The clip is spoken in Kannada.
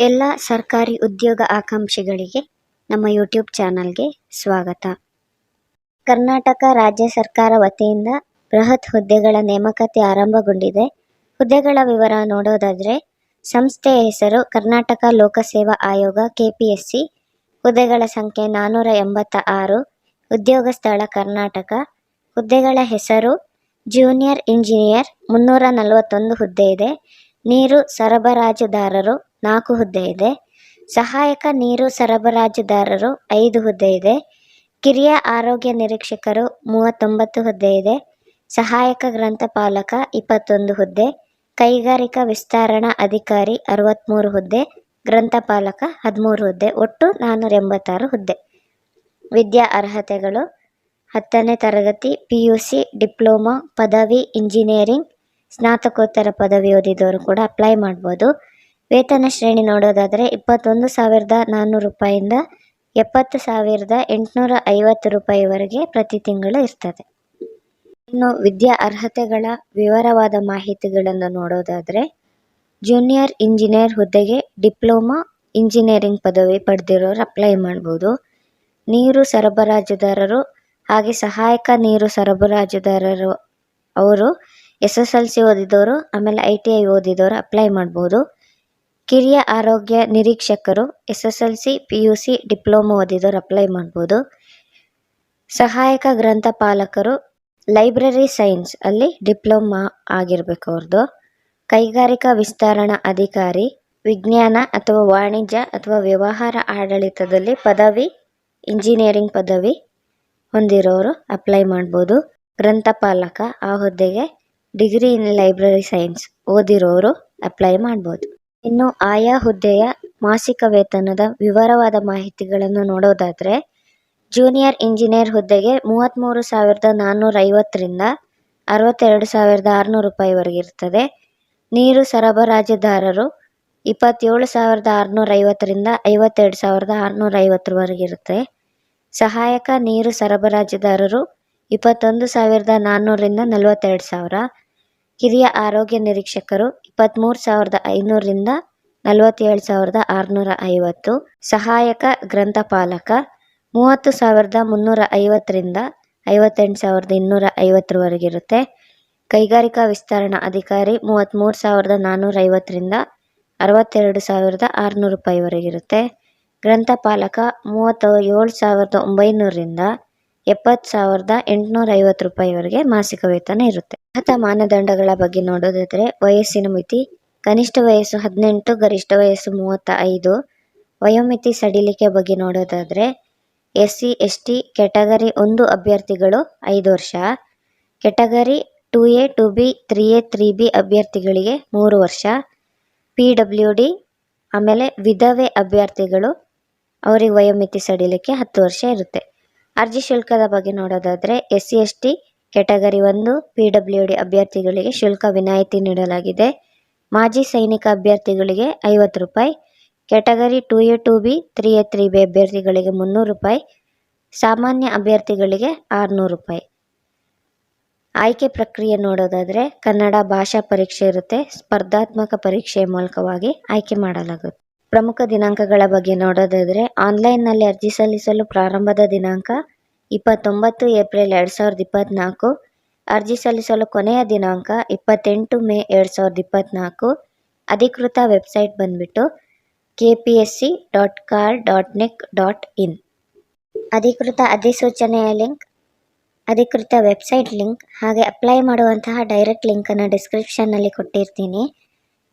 ಎಲ್ಲ ಸರ್ಕಾರಿ ಉದ್ಯೋಗ ಆಕಾಂಕ್ಷಿಗಳಿಗೆ ನಮ್ಮ ಯೂಟ್ಯೂಬ್ ಚಾನಲ್ಗೆ ಸ್ವಾಗತ. ಕರ್ನಾಟಕ ರಾಜ್ಯ ಸರ್ಕಾರ ವತಿಯಿಂದ ಬೃಹತ್ ಹುದ್ದೆಗಳ ನೇಮಕಾತಿ ಆರಂಭಗೊಂಡಿದೆ. ಹುದ್ದೆಗಳ ವಿವರ ನೋಡೋದಾದರೆ, ಸಂಸ್ಥೆಯ ಹೆಸರು ಕರ್ನಾಟಕ ಲೋಕಸೇವಾ ಆಯೋಗ ಕೆಪಿಎಸ್ಸಿ. ಹುದ್ದೆಗಳ ಸಂಖ್ಯೆ ನಾನ್ನೂರ ಎಂಬತ್ತ ಆರು. ಉದ್ಯೋಗ ಸ್ಥಳ ಕರ್ನಾಟಕ. ಹುದ್ದೆಗಳ ಹೆಸರು ಜೂನಿಯರ್ ಇಂಜಿನಿಯರ್ ಮುನ್ನೂರ ನಲವತ್ತೊಂದು ಹುದ್ದೆ ಇದೆ. ನೀರು ಸರಬರಾಜುದಾರರು ನಾಲ್ಕು ಹುದ್ದೆ ಇದೆ. ಸಹಾಯಕ ನೀರು ಸರಬರಾಜುದಾರರು ಐದು ಹುದ್ದೆ ಇದೆ. ಕಿರಿಯ ಆರೋಗ್ಯ ನಿರೀಕ್ಷಕರು ಮೂವತ್ತೊಂಬತ್ತು ಹುದ್ದೆ ಇದೆ. ಸಹಾಯಕ ಗ್ರಂಥಪಾಲಕ ಇಪ್ಪತ್ತೊಂದು ಹುದ್ದೆ. ಕೈಗಾರಿಕಾ ವಿಸ್ತರಣಾ ಅಧಿಕಾರಿ ಅರವತ್ತ್ಮೂರು ಹುದ್ದೆ. ಗ್ರಂಥಪಾಲಕ ಹದಿಮೂರು ಹುದ್ದೆ. ಒಟ್ಟು ನಾನ್ನೂರ ಎಂಬತ್ತಾರು ಹುದ್ದೆ. ವಿದ್ಯಾ ಅರ್ಹತೆಗಳು. ಹತ್ತನೇ ತರಗತಿ ಪಿ ಯು ಸಿ ಡಿಪ್ಲೊಮಾ, ಪದವಿ, ಇಂಜಿನಿಯರಿಂಗ್, ಸ್ನಾತಕೋತ್ತರ ಪದವಿ ಓದಿದವರು ಕೂಡ ಅಪ್ಲೈ ಮಾಡ್ಬೋದು. ವೇತನ ಶ್ರೇಣಿ ನೋಡೋದಾದರೆ ಇಪ್ಪತ್ತೊಂದು ಸಾವಿರದ ನಾನ್ನೂರು ರೂಪಾಯಿಂದ ಎಪ್ಪತ್ತು ಸಾವಿರದ ಎಂಟುನೂರ ಐವತ್ತು ರೂಪಾಯಿವರೆಗೆ ಪ್ರತಿ ತಿಂಗಳು ಇರ್ತದೆ. ಇನ್ನು ವಿದ್ಯಾ ಅರ್ಹತೆಗಳ ವಿವರವಾದ ಮಾಹಿತಿಗಳನ್ನು ನೋಡೋದಾದರೆ, ಜೂನಿಯರ್ ಇಂಜಿನಿಯರ್ ಹುದ್ದೆಗೆ ಡಿಪ್ಲೊಮಾ ಇಂಜಿನಿಯರಿಂಗ್ ಪದವಿ ಪಡೆದಿರೋರು ಅಪ್ಲೈ ಮಾಡ್ಬೋದು. ನೀರು ಸರಬರಾಜುದಾರರು ಹಾಗೆ ಸಹಾಯಕ ನೀರು ಸರಬರಾಜುದಾರರು ಅವರು ಎಸ್ ಎಸ್ ಎಲ್ ಸಿ ಓದಿದವರು, ಆಮೇಲೆ ಐ ಟಿ ಐ ಓದಿದವರು ಅಪ್ಲೈ ಮಾಡ್ಬೋದು. ಕಿರಿಯ ಆರೋಗ್ಯ ನಿರೀಕ್ಷಕರು S S L C P U C diploma ಓದಿದವರು apply ಮಾಡ್ಬೋದು. ಸಹಾಯಕ ಗ್ರಂಥಪಾಲಕರು ಲೈಬ್ರರಿ ಸೈನ್ಸ್ ಅಲ್ಲಿ ಡಿಪ್ಲೊಮಾ ಆಗಿರಬೇಕು ಅವ್ರದ್ದು ಕೈಗಾರಿಕಾ ವಿಸ್ತರಣಾ ಅಧಿಕಾರಿ, ವಿಜ್ಞಾನ ಅಥವಾ ವಾಣಿಜ್ಯ ಅಥವಾ ವ್ಯವಹಾರ ಆಡಳಿತದಲ್ಲಿ ಪದವಿ, ಇಂಜಿನಿಯರಿಂಗ್ ಪದವಿ ಹೊಂದಿರೋರು ಅಪ್ಲೈ ಮಾಡ್ಬೋದು. ಗ್ರಂಥಪಾಲಕ ಆ ಹುದ್ದೆಗೆ ಡಿಗ್ರಿ ಇನ್ ಲೈಬ್ರರಿ ಸೈನ್ಸ್ ಓದಿರೋರು ಅಪ್ಲೈ ಮಾಡ್ಬೋದು. ಇನ್ನು ಆಯಾ ಹುದ್ದೆಯ ಮಾಸಿಕ ವೇತನದ ವಿವರವಾದ ಮಾಹಿತಿಗಳನ್ನು ನೋಡೋದಾದರೆ, ಜೂನಿಯರ್ ಇಂಜಿನಿಯರ್ ಹುದ್ದೆಗೆ ಮೂವತ್ತ್ಮೂರು ಸಾವಿರದ ನಾನ್ನೂರ ಐವತ್ತರಿಂದ ಅರವತ್ತೆರಡು ಸಾವಿರದ ಆರುನೂರು ರೂಪಾಯಿವರೆಗೆ ಇರ್ತದೆ. ನೀರು ಸರಬರಾಜುದಾರರು ಇಪ್ಪತ್ತೇಳು ಸಾವಿರದ ಆರುನೂರ ಐವತ್ತರಿಂದ ಐವತ್ತೆರಡು ಸಾವಿರದ ಆರುನೂರ ಐವತ್ತರವರೆಗೆ ಇರುತ್ತೆ. ಸಹಾಯಕ ನೀರು ಸರಬರಾಜುದಾರರು ಇಪ್ಪತ್ತೊಂದು ಸಾವಿರದ ನಾನ್ನೂರರಿಂದ ನಲವತ್ತೆರಡು ಸಾವಿರ. ಕಿರಿಯ ಆರೋಗ್ಯ ನಿರೀಕ್ಷಕರು ಇಪ್ಪತ್ತ್ಮೂರು ಸಾವಿರದ ಐನೂರರಿಂದ ನಲವತ್ತೇಳು ಸಾವಿರದ ಆರುನೂರ ಐವತ್ತು, ಸಹಾಯಕ ಗ್ರಂಥಪಾಲಕ ಮೂವತ್ತು ಸಾವಿರದ ಮುನ್ನೂರ ಐವತ್ತರಿಂದ ಐವತ್ತೆಂಟು ಸಾವಿರದ ಇನ್ನೂರ ಐವತ್ತರವರೆಗಿರುತ್ತೆ. ಕೈಗಾರಿಕಾ ವಿಸ್ತರಣಾ ಅಧಿಕಾರಿ ಮೂವತ್ತ್ಮೂರು ಸಾವಿರದ ನಾನ್ನೂರ ಐವತ್ತರಿಂದ ಅರವತ್ತೆರಡು ಸಾವಿರದ ಆರುನೂರು ರೂಪಾಯಿವರೆಗಿರುತ್ತೆ. ಗ್ರಂಥಪಾಲಕ ಮೂವತ್ತ ಏಳು ಸಾವಿರದ ಒಂಬೈನೂರರಿಂದ ಎಪ್ಪತ್ತು ಸಾವಿರದ ಎಂಟುನೂರ ಐವತ್ತು ರೂಪಾಯಿವರೆಗೆ ಮಾಸಿಕ ವೇತನ ಇರುತ್ತೆ. ಅರ್ಹತಾ ಮಾನದಂಡಗಳ ಬಗ್ಗೆ ನೋಡೋದಾದರೆ ವಯಸ್ಸಿನ ಮಿತಿ, ಕನಿಷ್ಠ ವಯಸ್ಸು ಹದಿನೆಂಟು, ಗರಿಷ್ಠ ವಯಸ್ಸು ಮೂವತ್ತ ಐದು ವಯೋಮಿತಿ ಸಡಿಲಿಕೆ ಬಗ್ಗೆ ನೋಡೋದಾದರೆ S C S T category ಒಂದು ಅಭ್ಯರ್ಥಿಗಳು ಐದು ವರ್ಷ. Category two A two B three A three B ಅಭ್ಯರ್ಥಿಗಳಿಗೆ ಮೂರು ವರ್ಷ. ಪಿ ಡಬ್ಲ್ಯೂ ಡಿ ಆಮೇಲೆ ವಿಧವೆ ಅಭ್ಯರ್ಥಿಗಳು, ಅವರಿಗೆ ವಯೋಮಿತಿ ಸಡಿಲಿಕೆ ಹತ್ತು ವರ್ಷ ಇರುತ್ತೆ. ಅರ್ಜಿ ಶುಲ್ಕದ ಬಗ್ಗೆ ನೋಡೋದಾದರೆ S C S T category ಒಂದು, ಪಿ ಡಬ್ಲ್ಯೂ ಡಿ ಅಭ್ಯರ್ಥಿಗಳಿಗೆ ಶುಲ್ಕ ವಿನಾಯಿತಿ ನೀಡಲಾಗಿದೆ. ಮಾಜಿ ಸೈನಿಕ ಅಭ್ಯರ್ಥಿಗಳಿಗೆ ಐವತ್ತು ರೂಪಾಯಿ category two A, two B, three A, three B ಅಭ್ಯರ್ಥಿಗಳಿಗೆ ಮುನ್ನೂರು ರೂಪಾಯಿ, ಸಾಮಾನ್ಯ ಅಭ್ಯರ್ಥಿಗಳಿಗೆ ಆರುನೂರು ರೂಪಾಯಿ. ಆಯ್ಕೆ ಪ್ರಕ್ರಿಯೆ ನೋಡೋದಾದರೆ ಕನ್ನಡ ಭಾಷಾ ಪರೀಕ್ಷೆ ಇರುತ್ತೆ. ಸ್ಪರ್ಧಾತ್ಮಕ ಪರೀಕ್ಷೆಯ ಮೂಲಕವಾಗಿ ಆಯ್ಕೆ ಮಾಡಲಾಗುತ್ತೆ. ಪ್ರಮುಖ ದಿನಾಂಕಗಳ ಬಗ್ಗೆ ನೋಡೋದಾದರೆ ಆನ್ಲೈನ್ನಲ್ಲಿ ಅರ್ಜಿ ಸಲ್ಲಿಸಲು ಪ್ರಾರಂಭದ ದಿನಾಂಕ ಇಪ್ಪತ್ತೊಂಬತ್ತು ಏಪ್ರಿಲ್ ಎರಡು ಸಾವಿರದ ಇಪ್ಪತ್ತ್ನಾಲ್ಕು ಅರ್ಜಿ ಸಲ್ಲಿಸಲು ಕೊನೆಯ ದಿನಾಂಕ ಇಪ್ಪತ್ತೆಂಟು ಮೇ ಎರಡು ಸಾವಿರದ ಇಪ್ಪತ್ತ್ನಾಲ್ಕು ಅಧಿಕೃತ ವೆಬ್ಸೈಟ್ ಬಂದುಬಿಟ್ಟು K P S C dot kar dot nic dot in ಅಧಿಕೃತ ಅಧಿಸೂಚನೆಯ ಲಿಂಕ್, ಅಧಿಕೃತ ವೆಬ್ಸೈಟ್ ಲಿಂಕ್, ಹಾಗೆ ಅಪ್ಲೈ ಮಾಡುವಂತಹ ಡೈರೆಕ್ಟ್ ಲಿಂಕನ್ನು ಡಿಸ್ಕ್ರಿಪ್ಷನ್ನಲ್ಲಿ ಕೊಟ್ಟಿರ್ತೀನಿ.